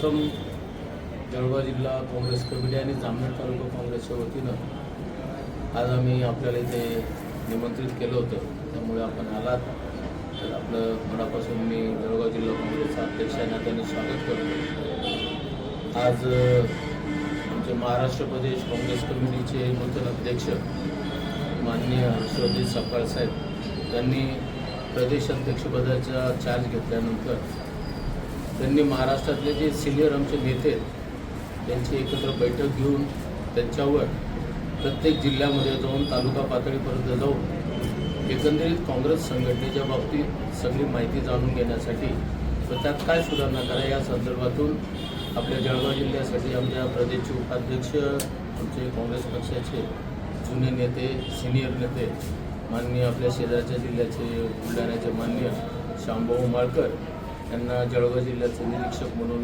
प्रथम जळगाव जिल्हा काँग्रेस कमिटी आणि जामनेर तालुका काँग्रेसच्या वतीनं आज आम्ही आपल्याला इथे निमंत्रित केलं होतं. त्यामुळे आपण आलात. तर आपलं मनापासून मी जळगाव जिल्हा काँग्रेसचा अध्यक्ष या नात्याने स्वागत करतो. आज आमचे महाराष्ट्र प्रदेश काँग्रेस कमिटीचे नूतन अध्यक्ष माननीय हर्षवर्धन सकाळ साहेब त्यांनी प्रदेश अध्यक्षपदाचा चार्ज घेतल्यानंतर त्यांनी महाराष्ट्रातले जे सिनियर आमचे नेते आहेत त्यांची एकत्र बैठक घेऊन त्यांच्यावर प्रत्येक जिल्ह्यामध्ये जाऊन तालुका पातळीपर्यंत जाऊन एकंदरीत काँग्रेस संघटनेच्या बाबतीत सगळी माहिती जाणून घेण्यासाठी व त्यात काय सुधारणा करा या संदर्भातून आपल्या जळगाव जिल्ह्यासाठी आमच्या प्रदेशचे उपाध्यक्ष आमचे काँग्रेस पक्षाचे जुने नेते सिनियर नेते माननीय आपल्या शेजारच्या जिल्ह्याचे बुलढाण्याचे मान्य श्यामभाऊ माळकर त्यांना जळगाव जिल्ह्याचे निरीक्षक म्हणून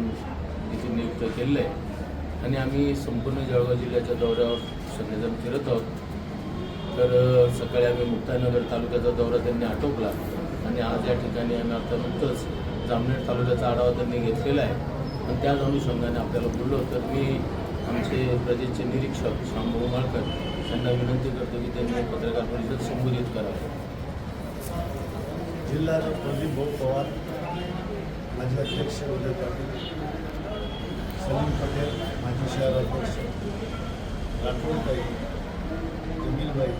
इथे नियुक्त केलेलं आहे आणि आम्ही संपूर्ण जळगाव जिल्ह्याच्या दौऱ्यावर सगळेजण फिरत आहोत. तर सकाळी आम्ही मुक्तानगर तालुक्याचा दौरा त्यांनी आटोपला. आणि आज या ठिकाणी आम्ही आता नुकतंच जामनेर तालुक्याचा आढावा त्यांनी घेतलेला आहे. आणि त्याच अनुषंगाने आपल्याला बोललो तर मी आमचे प्रदेशचे निरीक्षक शांभाऊ माळकर यांना विनंती करतो की त्यांनी पत्रकार परिषद संबोधित करावं. जिल्हा प्रदीप भाऊ पवार माजी अध्यक्ष उदय पाटील सलीम पटेल माजी शहर अध्यक्ष राठोडताई जमीलबाई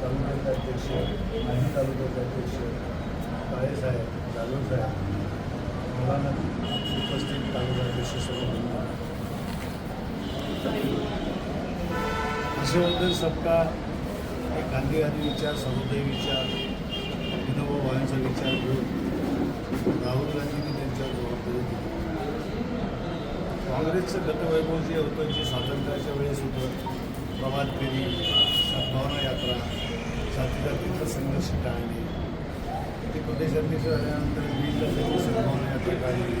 तालुक्याचे अध्यक्ष माजी तालुक्याचे अध्यक्ष काळेसाहेब जाधवसाहेब मुलांना उपस्थित तालुका अध्यक्ष सर्व हर्षवर्धन सबका एक गांधीवादी विचार सर्वोदय विचार विनोबा भावांचा विचार घेऊन राहुल गांधींनी त्यांच्यावर जबाबदारी दिली काँग्रेसचं गतवैभव जे होतं जे स्वातंत्र्याच्या वेळेस होतं प्रभात फेरी सद्भावना यात्रा जातीजातीचा संघर्ष टाळणे ते प्रदेशाध्यक्ष झाल्यानंतर बीडला त्यांनी सद्भावना यात्रा काढली.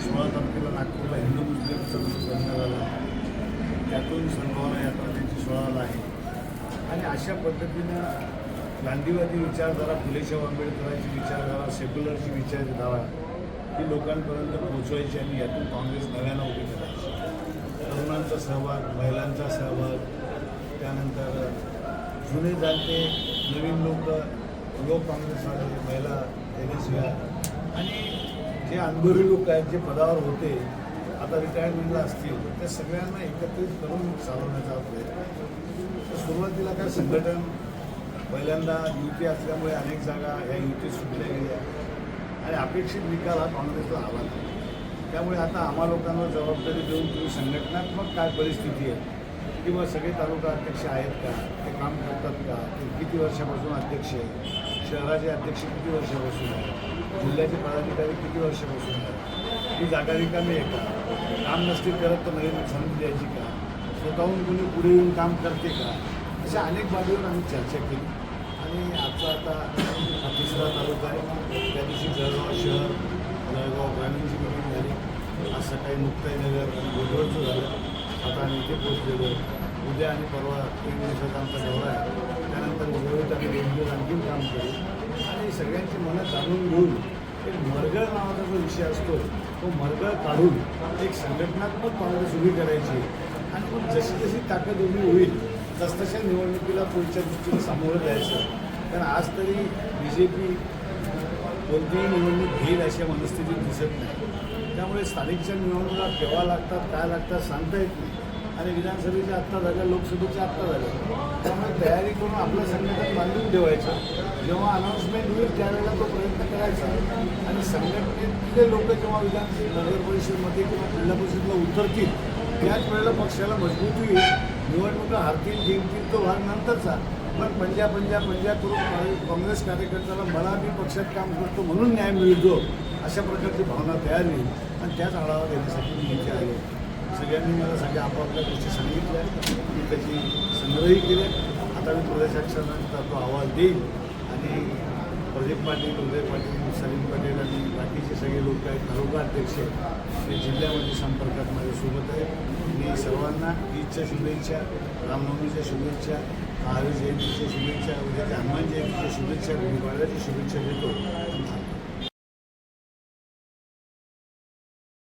सोळा तारखेला नागपूरला हिंदू मुस्लिम संघर्ष करण्यात आला त्यातून सद्भावना यात्रा त्यांची सोळाला आहे. आणि अशा पद्धतीनं गांधीवादी विचारधारा फुलेशाह आंबेडकरांची विचारधारा सेक्युलरची विचारधारा ही लोकांपर्यंत पोहोचवायची आणि यातून काँग्रेस नव्यानं उभी करायची तरुणांचा सहभाग महिलांचा सहभाग त्यानंतर जुने जाते नवीन लोक युवक काँग्रेसवाले महिला एनएसव्या आणि जे अनुभवी लोक आहेत जे पदावर होते आता रिटायरमेंटला असतील त्या सगळ्यांना एकत्रित करून चालवण्याचा प्रयत्न आहे. तर सुरुवातीला काय संघटन पहिल्यांदा युती असल्यामुळे अनेक जागा या युतीत सुटल्या गेल्या. आणि अपेक्षित निकाल हा काँग्रेसला आला नाही. त्यामुळे आता आम्हा लोकांना जबाबदारी देऊन तुम्ही संघटनात्मक काय परिस्थिती आहे किंवा सगळे तालुका अध्यक्ष आहेत का ते काम करतात का ते किती वर्षापासून अध्यक्ष आहे शहराचे अध्यक्ष किती वर्षापासून आहे जिल्ह्याचे पदाधिकारी किती वर्षापासून आहेत ही जागा रिकामी आहे का काम नसतील करत तर नवीन संधी द्यायची का स्वतःहून कुणी पुढे येऊन काम करते का अशा अनेक बाबीवर आम्ही चर्चा केली. आणि आजचा आता हा तिसरा तालुका आहे. त्या दिवशी जळगाव शहर जळगाव ग्रामीणची मिटिंग झाली. आज सकाळी मुक्ताईनगर आणि गोदवरचं झालं. आता आम्ही इथे पोचलेलो आहे. उद्या आणि परवा तीन दिवसाचा आमचा दौरा आहे. त्यानंतर उर्वरित आम्ही दोन दिवस आणखीन काम करू. आणि सगळ्यांची मनं जाणून घेऊन एक मरगळ नावाचा जो विषय असतो तो मरगळ काढून एक संघटनात्मक काँग्रेस उभी करायची आणि मग जशी जशी ताकद उभी होईल तसतशा निवडणुकीला पुढच्या दृष्टीने सामोरं जायचं. कारण आज तरी बी जे पी कोणतीही निवडणूक घेईल अशा मनस्थितीत दिसत नाही. त्यामुळे स्थानिकच्या निवडणुका केव्हा लागतात काय लागतात सांगता येत नाही. आणि विधानसभेच्या आत्ता झाल्या लोकसभेच्या आत्ता झाल्या. त्यामुळे तयारी करून आपलं संघटन बांधून ठेवायचं. जेव्हा अनाऊन्समेंट होईल त्यावेळेला तो प्रयत्न करायचा. आणि संघटनेतले लोक जेव्हा विधान नगर परिषदमध्ये किंवा जिल्हा परिषदला उतरतील त्याच वेळेला पक्षाला मजबूती येईल निवडणुका हारतील जिंकतील तो भाग नंतरचा. पण पंजा पंजा पंजा करून काँग्रेस कार्यकर्त्याला मला मी पक्षात काम करतो म्हणून न्याय मिळतो अशा प्रकारची भावना तयार होईल. आणि त्याच आढावा घेण्यासाठी मी इथे आलो. सगळ्यांनी मला सगळ्या आपापल्या गोष्टी सांगितल्या. मी त्याची संग्रही केले. आता मी प्रदेशाक्षरांचा तो अहवाल देईल आणि प्रदीप पाटील उदय पाटील सगळे लोक आहेत तालुका अध्यक्ष ते जिल्ह्यामध्ये संपर्कात माझ्यासोबत आहे मी सर्वांना ईदच्या शुभेच्छा रामनवमीच्या शुभेच्छा महावीर जयंतीच्या शुभेच्छा उद्याच्या हनुमान जयंतीच्या शुभेच्छा गुढीपाडव्याच्या शुभेच्छा देतो.